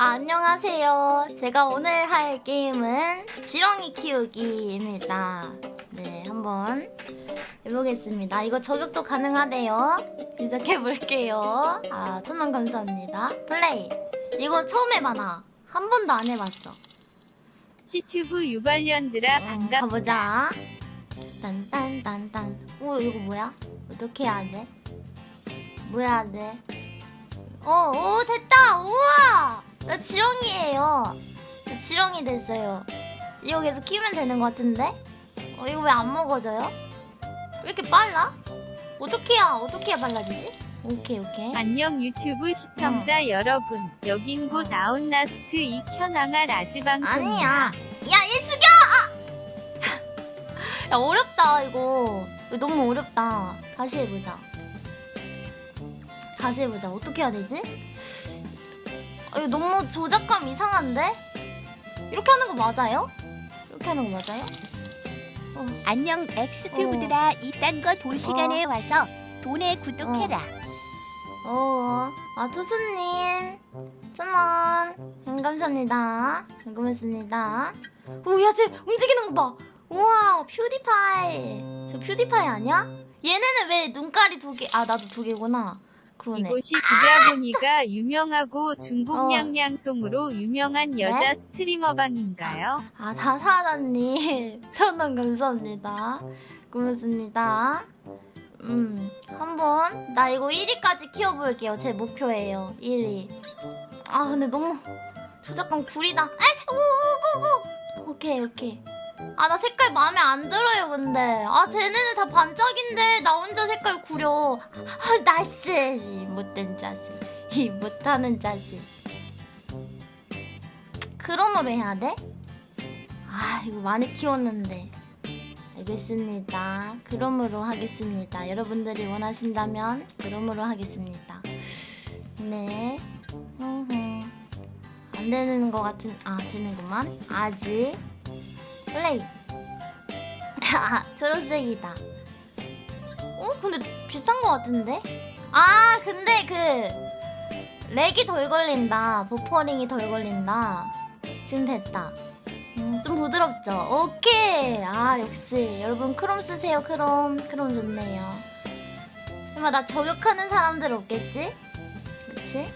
아, 안녕하세요. 제가 오늘 할 게임은 지렁이 키우기입니다. 네, 한번 해보겠습니다. 이거 저격도 가능하대요. 시작해볼게요. 아, 천원 감사합니다. 플레이. 이거 처음 해봐나. 한 번도 안 해봤어. 시튜브 유발년들아 음, 반갑다. 가보자. 딴딴딴딴. 오 이거 뭐야? 어떻게 해야 돼? 뭐 해야 돼? 어, 오 됐다. 우와. 나 지렁이에요. 나 지렁이 됐어요. 이거 계속 키우면 되는 것 같은데? 어 이거 왜 안 먹어져요? 왜 이렇게 빨라? 어떻게 해야 어떻게 해야 빨라지지? 오케이 오케이. 안녕 유튜브 시청자 어. 여러분. 여긴 곧 아웃라스트 이 현황아 라지 방송이야. 아니야. 야, 얘 죽여! 아! 야, 어렵다, 이거. 이거 너무 어렵다. 다시 해보자. 다시 해보자. 어떻게 해야 되지? 아, 너무 조작감 이상한데? 이렇게 하는 거 맞아요? 이렇게 하는 거 맞아요? 안녕 엑스튜브들아 이딴 거 볼 시간에 와서 돈에 구독해라. 어, 아, 투수님. 천원. 응, 감사합니다. 궁금했습니다. 오, 야, 쟤 움직이는 거 봐. 우와, 퓨디파이. 저 퓨디파이 아니야? 얘네는 왜 눈깔이 두 개, 아, 나도 두 개구나. 그러네. 이곳이 두자 보니가 유명하고 중국 어. 냥냥송으로 유명한 여자 스트리머 방인가요? 아, 다사다님. 천원 감사합니다. 고맙습니다. 음, 한번, 나 이거 1위까지 키워볼게요. 제 목표예요. 1위. 아, 근데 너무, 조작감 구리다. 에이, 오, 오, 오, 오. 오케이, 오케이. 아, 나 색깔 마음에 안 들어요, 근데. 아, 쟤네는 다 반짝인데, 나 혼자 색깔 구려. 아, 나이스! 이 못된 자식. 이 못하는 자식. 크롬으로 해야 돼? 아 이거 많이 키웠는데 알겠습니다 그럼으로 하겠습니다 여러분들이 원하신다면 그럼으로 하겠습니다 네 흠흠. 안 되는 것 같은 아 되는구만 아직 플레이 아 초록색이다 어 근데 비슷한 것 같은데 아 근데 그 렉이 덜 걸린다 버퍼링이 덜 걸린다 지금 됐다. 음, 좀 부드럽죠? 오케이. 아, 역시. 여러분, 크롬 쓰세요, 크롬. 크롬 좋네요. 설마 나 저격하는 사람들 없겠지? 그치?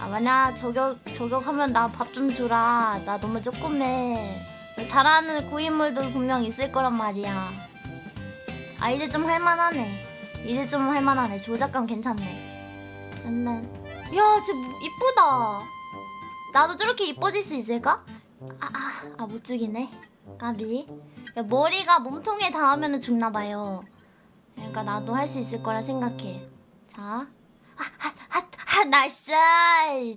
아, 만약 저격, 저격하면 나 밥 좀 주라. 나 너무 조금해. 잘하는 고인물도 분명 있을 거란 말이야. 아, 이제 좀 할만하네. 이제 좀 할만하네. 조작감 괜찮네. 난, 야, 쟤 이쁘다. 나도 저렇게 이뻐질 수 있을까? 아, 아, 아, 못 죽이네. 까비. 야, 머리가 몸통에 닿으면 죽나봐요. 그러니까 나도 할 수 있을 거라 생각해. 자. 아, 아, 아, 아, 나이스!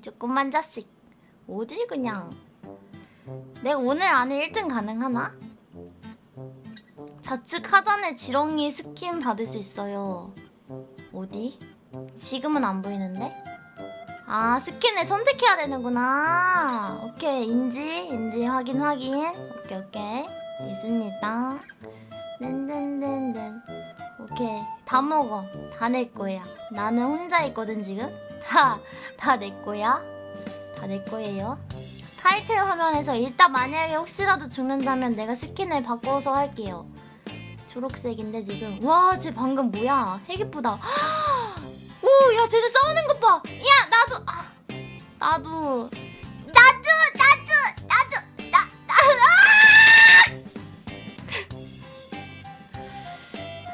조금만 자식. 어딜 그냥. 내가 오늘 안에 1등 가능하나? 좌측 하단에 지렁이 스킨 받을 수 있어요. 어디? 지금은 안 보이는데? 아 스킨을 선택해야 되는구나. 오케이 인지 인지 확인 확인. 오케이 오케이. 있습니다. 든든든든. 오케이 다 먹어. 다 내 거야. 나는 혼자 있거든 지금? 다 다 내 거야? 다 내 거예요 타이틀 화면에서 일단 만약에 혹시라도 죽는다면 내가 스킨을 바꿔서 할게요 초록색인데 지금 와 쟤 방금 뭐야 핵 이쁘다 오, 야, 쟤네 싸우는 것 봐. 야, 나도, 아, 나도, 나도, 나도, 나도, 나, 나,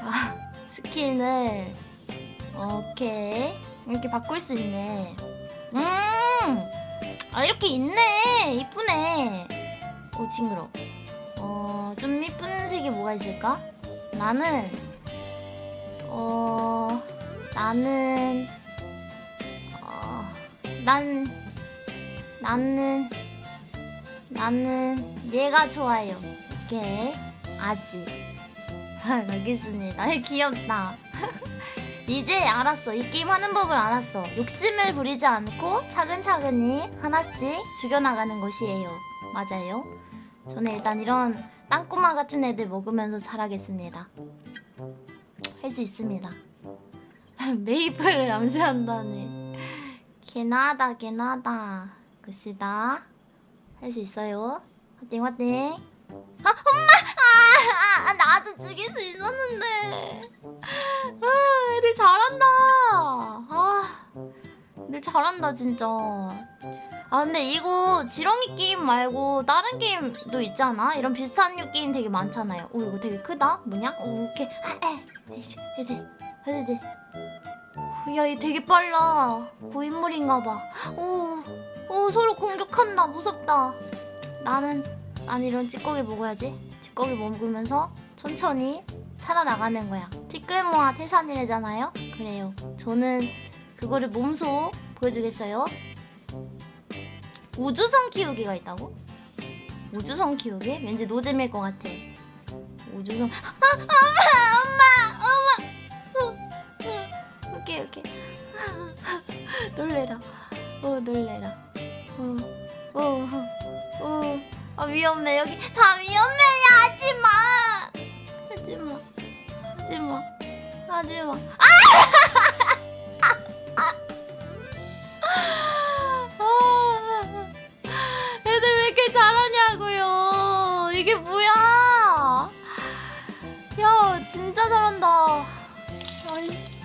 아! 아, 스킨을, 오케이. 이렇게 바꿀 수 있네. 음, 아, 이렇게 있네. 이쁘네. 오, 징그러. 어, 좀 이쁜 색이 뭐가 있을까? 나는, 어, 나는 어, 난 나는 나는 얘가 좋아요. 이게 아지. 알겠습니다. 귀엽다. 이제 알았어. 이 게임 하는 법을 알았어. 욕심을 부리지 않고 차근차근히 하나씩 죽여나가는 것이에요. 맞아요. 저는 일단 이런 땅꼬마 같은 애들 먹으면서 자라겠습니다. 할 수 있습니다. 메이플을 암시한다니 개나다 개나다 굿시다. 할 수 있어요. 화팅 화팅. 아 엄마! 아, 아 나도 죽일 수 있었는데. 아 애들 잘한다. 아 애들 잘한다 진짜. 아 근데 이거 지렁이 게임 말고 다른 게임도 있잖아. 이런 비슷한 류 게임 되게 많잖아요. 오 이거 되게 크다. 뭐냐? 오 오케이. 아, 에, 해지 해지 해지. 야, 얘 되게 빨라. 고인물인가 봐. 오, 오, 서로 공격한다. 무섭다. 나는, 난 이런 찌꺼기 먹어야지. 찌꺼기 먹으면서 천천히 살아나가는 거야. 티끌모아 태산이래잖아요? 그래요. 저는 그거를 몸소 보여주겠어요. 우주선 키우기가 있다고? 우주선 키우기? 왠지 노잼일 것 같아. 우주선. 아, 엄마! 엄마! 엄마! 어, 어. 오케이 오케이 놀래라 어 놀래라 어어어 아 위험해. 여기 다 위험해. 야 하지마. 하지마. 하지마. 하지마. 아! 애들 왜 이렇게 잘하냐고요. 이게 뭐야? 야 진짜 잘한다. 아이씨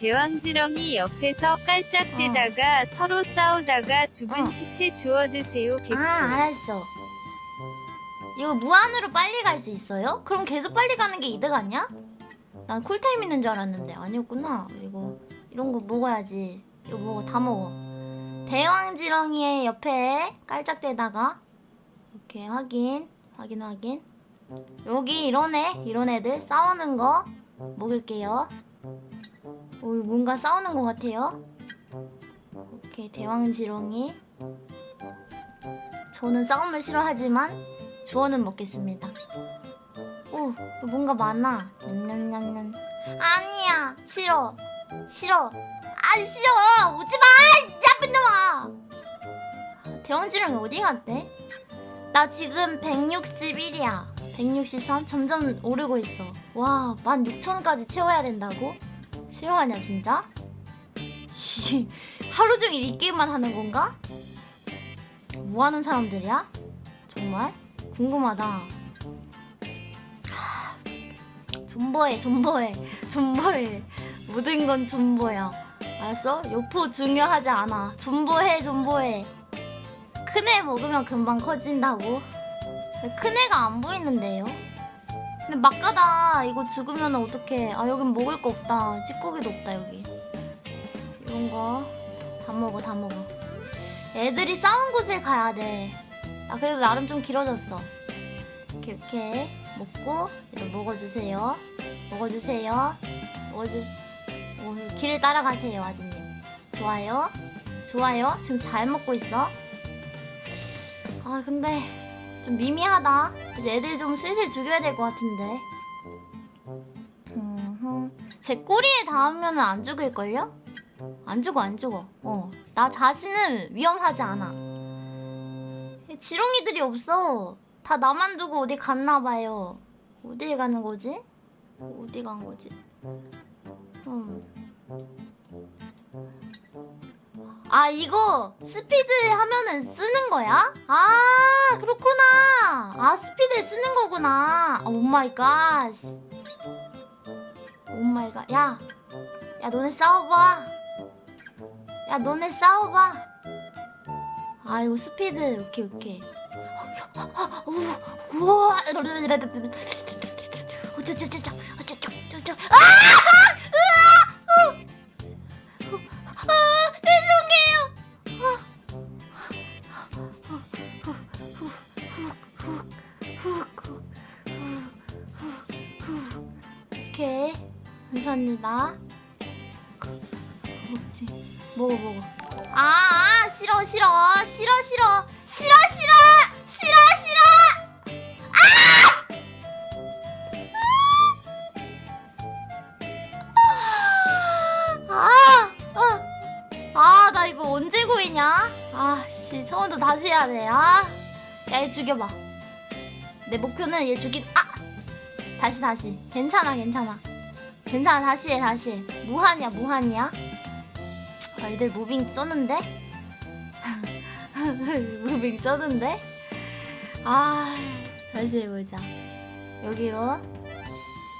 대왕지렁이 옆에서 깔짝대다가 서로 싸우다가 죽은 어. 시체 주워 드세요. 개꿀. 아 알았어 이거 무한으로 빨리 갈 수 있어요? 그럼 계속 빨리 가는 게 이득 아니야? 난 쿨타임 있는 줄 알았는데 아니었구나 이거 이런 거 먹어야지 이거 먹어 다 먹어 대왕지렁이의 옆에 깔짝대다가 이렇게 확인 확인 확인 여기 이런 애 이런 애들 싸우는 거 먹을게요 오 뭔가 싸우는 것 같아요 오케이 대왕지렁이 저는 싸움을 싫어하지만 주어는 먹겠습니다. 오, 뭔가 많아. 냠냠냠냠. 아니야, 싫어, 싫어. 아, 싫어. 오지 마, 나쁜 놈아. 대왕지렁이 어디 갔대? 나 지금 161이야. 163 점점 오르고 있어. 와, 16,000까지 채워야 된다고? 싫어하냐 진짜? 하루 종일 이 게임만 하는 건가? 뭐 하는 사람들이야? 정말? 궁금하다. 하, 존버해, 존버해, 존버해. 모든 건 존버야. 알았어? 요포 중요하지 않아. 존버해, 존버해. 큰 애 먹으면 금방 커진다고. 큰 애가 안 보이는데요? 근데 막 가다 이거 죽으면 어떡해. 아, 여긴 먹을 거 없다. 찌꺼기도 없다, 여기. 이런 거 다 먹어, 다 먹어. 애들이 싸운 곳에 가야 돼. 아 그래도 나름 좀 길어졌어. 이렇게 이렇게 먹고 이거 먹어주세요. 먹어주세요. 먹어주. 오, 길 따라가세요, 아주님. 좋아요. 좋아요. 지금 잘 먹고 있어. 아 근데 좀 미미하다. 이제 애들 좀 슬슬 죽여야 될 것 같은데. 제 꼬리에 닿으면 안 죽을걸요? 안 죽어 안 죽어. 어. 나 자신은 위험하지 않아. 지렁이들이 없어. 다 나만 두고 어디 갔나 봐요. 어디 가는 거지? 어디 간 거지? 음. 아 이거 스피드 하면은 쓰는 거야? 아 그렇구나. 아 스피드 쓰는 거구나. 오 마이 갓. 오 마이 갓. 야, 야 너네 싸워봐. 야 너네 싸워봐. 아 이거 스피드 오케이 오케이. 오, 우와. 어쩌쩌쩌쩌 어쩌쩌쩌쩌. 처음부터 다시 해야 돼. 아, 야, 얘 죽여봐. 내 목표는 얘 죽인. 아, 다시 다시. 괜찮아, 괜찮아. 괜찮아, 다시 해, 다시 해. 무한이야, 무한이야. 아, 애들 무빙 썼는데? 무빙 쩌는데? 아 다시 해보자 여기로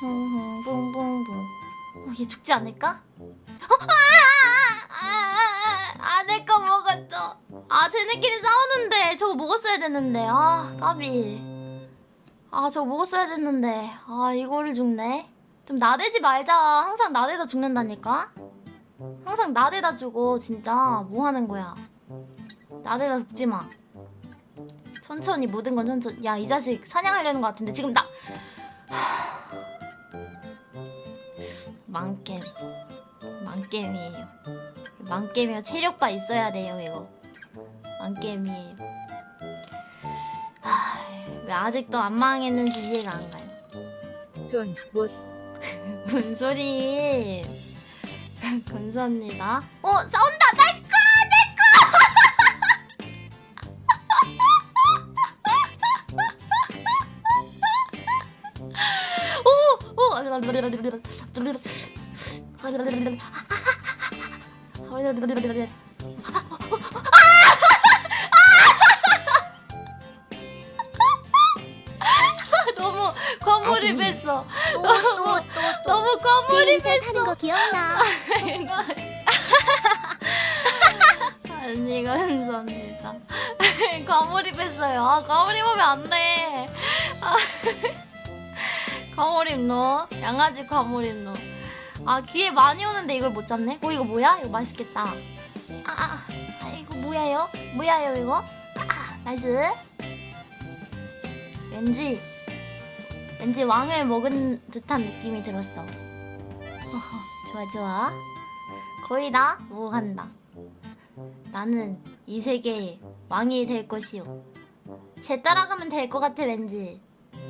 붕붕붕붕붕 어, 얘 죽지 않을까? 아 내 거 먹었어 아 쟤네끼리 싸우는데 저거 먹었어야 됐는데. 아 까비. 아 저거 먹었어야 됐는데. 아 이거를 죽네. 좀 나대지 말자. 항상 나대다 죽는다니까. 항상 나대다 죽어 진짜. 뭐 하는 거야? 나대다 죽지 마. 천천히 모든 건 천천히 야 이 자식 사냥하려는 것 같은데 지금 나. 망겜. 망겜이에요 망겜이요. 체력바 있어야 돼요 이거. 망겜이에요. 하, 왜 아직도 안 망했는지 이해가 안 가요. 존, 못, 뭔 소리? 감사합니다 어 싸운다! 내꺼 내꺼 너무 과몰입 했어. 또또또또. 너무 과몰입했어. 하는 거 기억나? 아니 감사합니다. 과몰입 했어요. 아 과몰입하면 안 돼. 아, 과몰입 너 양아지 과몰입 너 아 귀에 많이 오는데 이걸 못 잡네? 어 이거 뭐야? 이거 맛있겠다. 아, 아, 아 이거 뭐야요? 뭐야요 이거? 아, 나이스. 왠지 왠지 왕을 먹은 듯한 느낌이 들었어. 어허, 좋아 좋아. 거의 다 모간다. 나는 이 세계의 왕이 될 것이오. 쟤 따라가면 될 것 같아 왠지.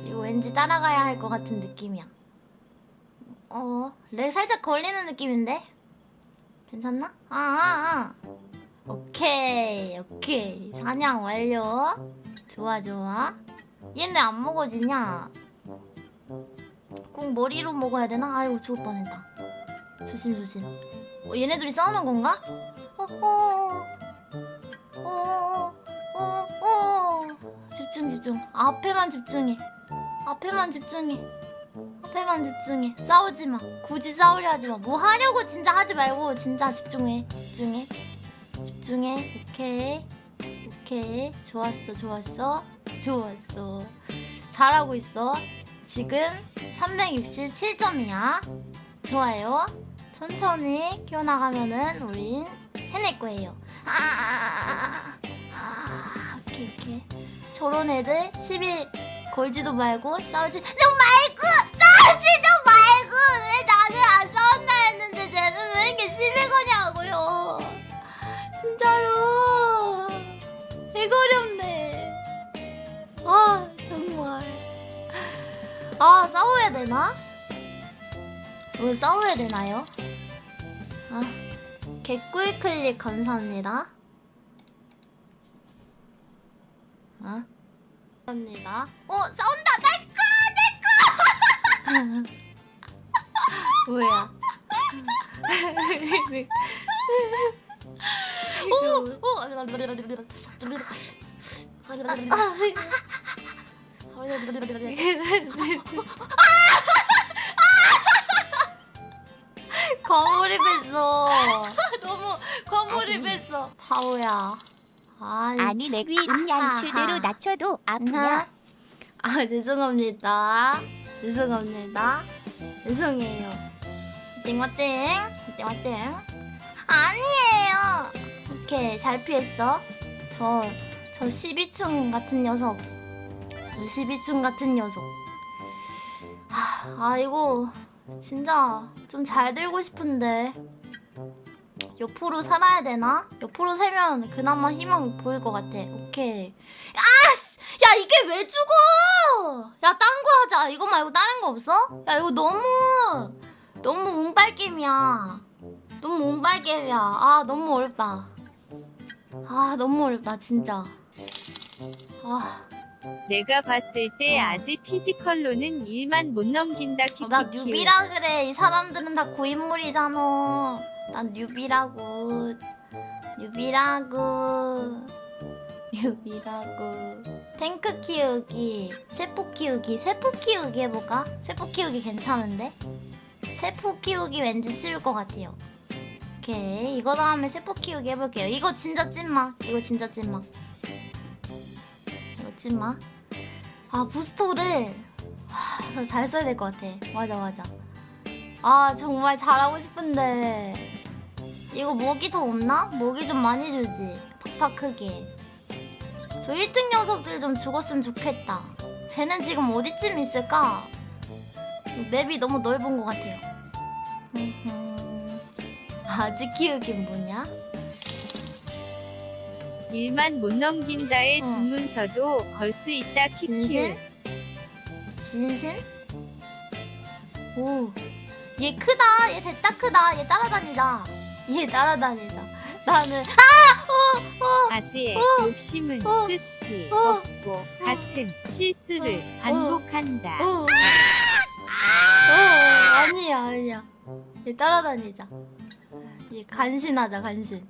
이거 왠지 따라가야 할 것 같은 느낌이야. 어, 렉 살짝 걸리는 느낌인데? 괜찮나? 아, 아, 아. 오케이, 오케이. 사냥 완료. 좋아, 좋아. 얘네 안 먹어지냐? 꼭 머리로 먹어야 되나? 아이고 죽을 뻔했다. 조심, 조심. 어, 얘네 둘이 싸우는 건가? 어, 어, 어, 어, 어, 어. 집중, 집중. 앞에만 집중해. 앞에만 집중해. 앞에만 집중해. 싸우지 마. 굳이 싸우려 하지 마. 뭐 하려고 진짜 하지 말고 진짜 집중해. 집중해. 집중해. 오케이. 오케이. 좋았어, 좋았어. 좋았어. 잘하고 있어. 지금 367점이야. 좋아요. 천천히 키워나가면은 우린 해낼 거예요. 아, 아, 아, 아, 오케이, 오케이. 저런 애들 시비 걸지도 말고 싸우지 좀 말고 싸우지도 말고 왜 나는 안 싸운다 했는데 쟤는 왜 이렇게 시비 거냐고요. 진짜로 이거 어렵네. 아 정말. 아 싸워야 되나? 오늘 싸워야 되나요? 아, 개꿀 클릭 감사합니다. 아, 감사합니다. 어, 싸운다! 뭐야? 오! 오! 과몰입했어. 너무 과몰입했어. 바보야. 아이, 아니 내 음양추대로 낮춰도 아프냐? 아 죄송합니다. 죄송합니다. 죄송해요. 띵와띵 띵와띵 아니에요. 오케이 잘 피했어. 저 저 12층 같은 녀석. 저 12층 같은 녀석. 아, 아 이거 진짜 좀 잘 들고 싶은데 옆으로 살아야 되나? 옆으로 살면 그나마 희망 보일 것 같아. 오케이. 아씨, 야 이게 왜 죽어? 야 딴 거 하자. 이거 말고 다른 거 없어? 야 이거 너무 너무 운빨 게임이야. 너무 운빨 게임이야. 아 너무 어렵다. 아 너무 어렵다 진짜. 아. 내가 봤을 때 어. 아직 피지컬로는 1만 못 넘긴다 어, 나. 뉴비라 그래. 이 사람들은 다 고인물이잖아. 난 뉴비라고. 뉴비라고. 유비라고. 탱크 키우기 세포 키우기. 세포 키우기 해볼까? 세포 키우기 괜찮은데? 세포 키우기 왠지 쉬울 것 같아요. 오케이 이거 다음에 세포 키우기 해볼게요. 이거 진짜 찐막 이거 진짜 찐막 이거 찐막 아 부스터를. 하, 잘 써야 될 것 같아. 맞아 맞아. 아 정말 잘하고 싶은데. 이거 모기 더 없나? 모기 좀 많이 주지. 팍팍 크게 저 1등 녀석들 좀 죽었으면 좋겠다 쟤는 지금 어디쯤 있을까? 맵이 너무 넓은 것 같아요. 아직 키우긴 뭐냐? 일만 못 넘긴다의 어. 질문서도 걸 수 있다 진심? 키키. 진심? 오, 얘 크다. 얘 됐다 크다. 얘 따라다니자. 얘 따라다니자. 나는 아지의 어. 욕심은 어. 끝이 어. 없고 같은 실수를 어. 반복한다. 어, 어, 아니야 아니야. 얘 따라다니자. 얘 간신하자 간신.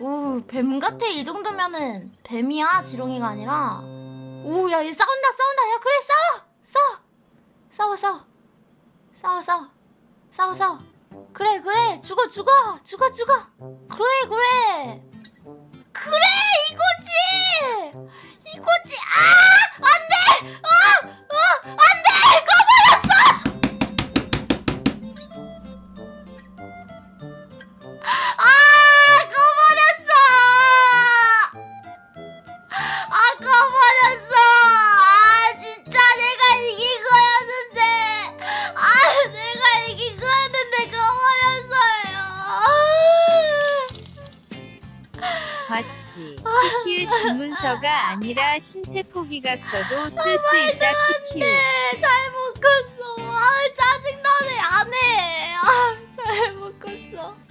오, 뱀 같아. 이 정도면은 뱀이야. 지렁이가 아니라. 오, 야, 얘 싸운다 싸운다. 야, 그래 싸워. 싸워. 싸워 싸워. 싸워 싸워. 싸워 싸워. 그래 그래. 죽어 죽어. 죽어 죽어. 그래 그래. 그래 이거지. 이거지. 아! 안 돼. 아! 아! 안 돼. 질문서가 아